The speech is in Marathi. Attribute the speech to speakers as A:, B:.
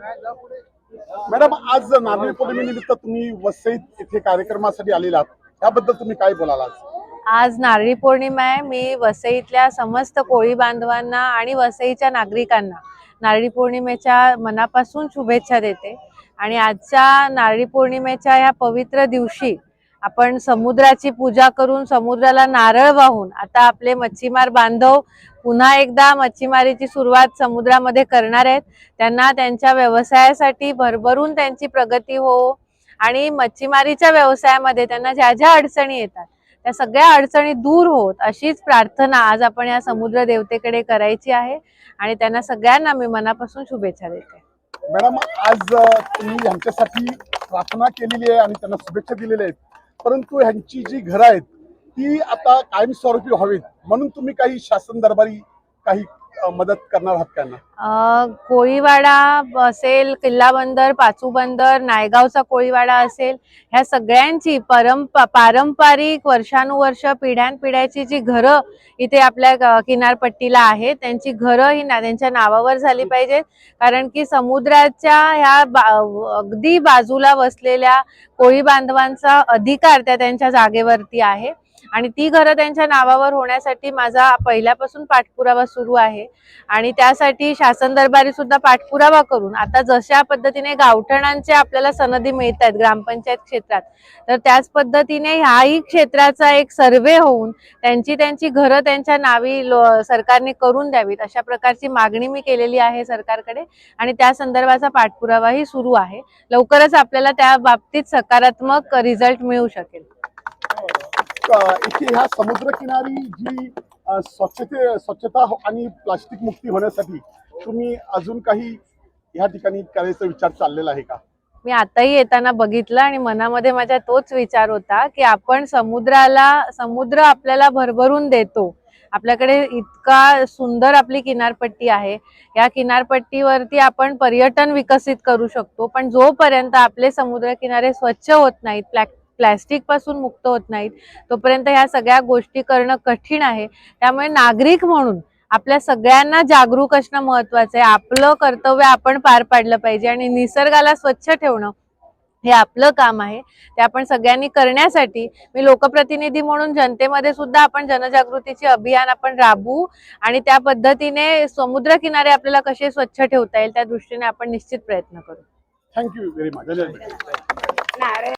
A: मॅडम आज नारळी पौर्णिमेनिमित्त तुम्ही वसईत येथे कार्यक्रमासाठी आलेला आहात. त्याबद्दल तुम्ही काय बोलाल आज?
B: आज नारळी पौर्णिमा आहे. मी वसईतल्या समस्त कोळी बांधवांना आणि वसईच्या नागरिकांना नारळी पौर्णिमेच्या मनापासून शुभेच्छा देते. आणि आजच्या नारळी पौर्णिमेच्या ह्या पवित्र दिवशी आपण समुद्राची पूजा करून समुद्राला नारळ वाहून आता आपले मच्छीमार बांधव पुन्हा एकदा मच्छीमारीची सुरुवात समुद्रामध्ये करणार आहेत. त्यांना त्यांच्या व्यवसायासाठी भरभरून त्यांची प्रगती हो आणि मच्छीमारीच्या व्यवसायामध्ये त्यांना ज्या ज्या अडचणी येतात त्या सगळ्या अडचणी दूर होत अशीच प्रार्थना आज आपण या समुद्र देवतेकडे करायची आहे आणि त्यांना सगळ्यांना मी मनापासून शुभेच्छा देते.
A: मॅडम आज तुम्ही यांच्यासाठी प्रार्थना केलेली आहे आणि त्यांना शुभेच्छा दिलेल्या आहेत. परंतु ह्यांची जी घरं आहेत ती आता कायमस्वरूपी व्हावीत. म्हणून तुम्ही काही शासन दरबारी काही मदत करणार आहात का
B: कोळीवाडा असेल किल्ला बंदर पाचू बंदर नायगावचा कोळीवाडा असेल ह्या सगळ्यांची पारंपरिक वर्षानुवर्ष पिढ्यानपिढ्याची जी घरं इथे आपल्या किनारपट्टीला आहेत त्यांची घरं ही ना त्यांच्या नावावर झाली पाहिजेत कारण की समुद्राच्या ह्या बा- अगदी बाजूला वसलेल्या कोळी बांधवांचा अधिकार त्या त्यांच्या जागेवरती आहे. आणि ती घरं त्यांच्या नावावर होण्यासाठी माझा पहिल्यापासून पाठपुरावा सुरू आहे. आणि त्यासाठी शासन दरबारी सुद्धा पाठपुरावा करून आता जशा पद्धतीने गावठणांचे आपल्याला सनदी मिळत आहेत ग्रामपंचायत क्षेत्रात तर त्याच पद्धतीने ह्याही क्षेत्राचा एक सर्वे होऊन त्यांची त्यांची घरं त्यांच्या नावी सरकारने करून द्यावीत अशा प्रकारची मागणी मी केलेली आहे सरकारकडे. आणि त्या संदर्भाचा पाठपुरावाही सुरू आहे. लवकरच आपल्याला त्या बाबतीत सकारात्मक रिझल्ट मिळू शकेल.
A: इथे ह्या समुद्रकिनारी जी स्वच्छते स्वच्छता आणि प्लास्टिक मुक्ती होण्यासाठी तुम्ही अजून काही ह्या ठिकाणी करायचा विचार चाललेला आहे का?
B: मी आताही येताना बघितलं आणि मनामध्ये माझ्या तोच विचार होता की आपण समुद्राला समुद्र आपल्याला भरभरून देतो. आपल्याकडे इतका सुंदर आपली किनारपट्टी आहे. या किनारपट्टीवरती आपण पर्यटन विकसित करू शकतो पण जोपर्यंत आपले समुद्र किनारे स्वच्छ होत नाहीत प्लॅ प्लॅस्टिकपासून मुक्त होत नाहीत. तोपर्यंत ह्या सगळ्या गोष्टी करणं कठीण आहे. त्यामुळे नागरिक म्हणून आपल्या सगळ्यांना जागरूक असणं महत्वाचं आहे. आपलं कर्तव्य आपण पार पाडलं पाहिजे आणि निसर्गाला स्वच्छ ठेवणं हे आपलं काम आहे. ते आपण सगळ्यांनी करण्यासाठी मी लोकप्रतिनिधी म्हणून जनतेमध्ये सुद्धा आपण जनजागृतीचे अभियान आपण राबवू आणि त्या पद्धतीने समुद्र किनारे आपल्याला कसे स्वच्छ ठेवता येईल त्या दृष्टीने आपण निश्चित प्रयत्न करू.
A: Thank you very much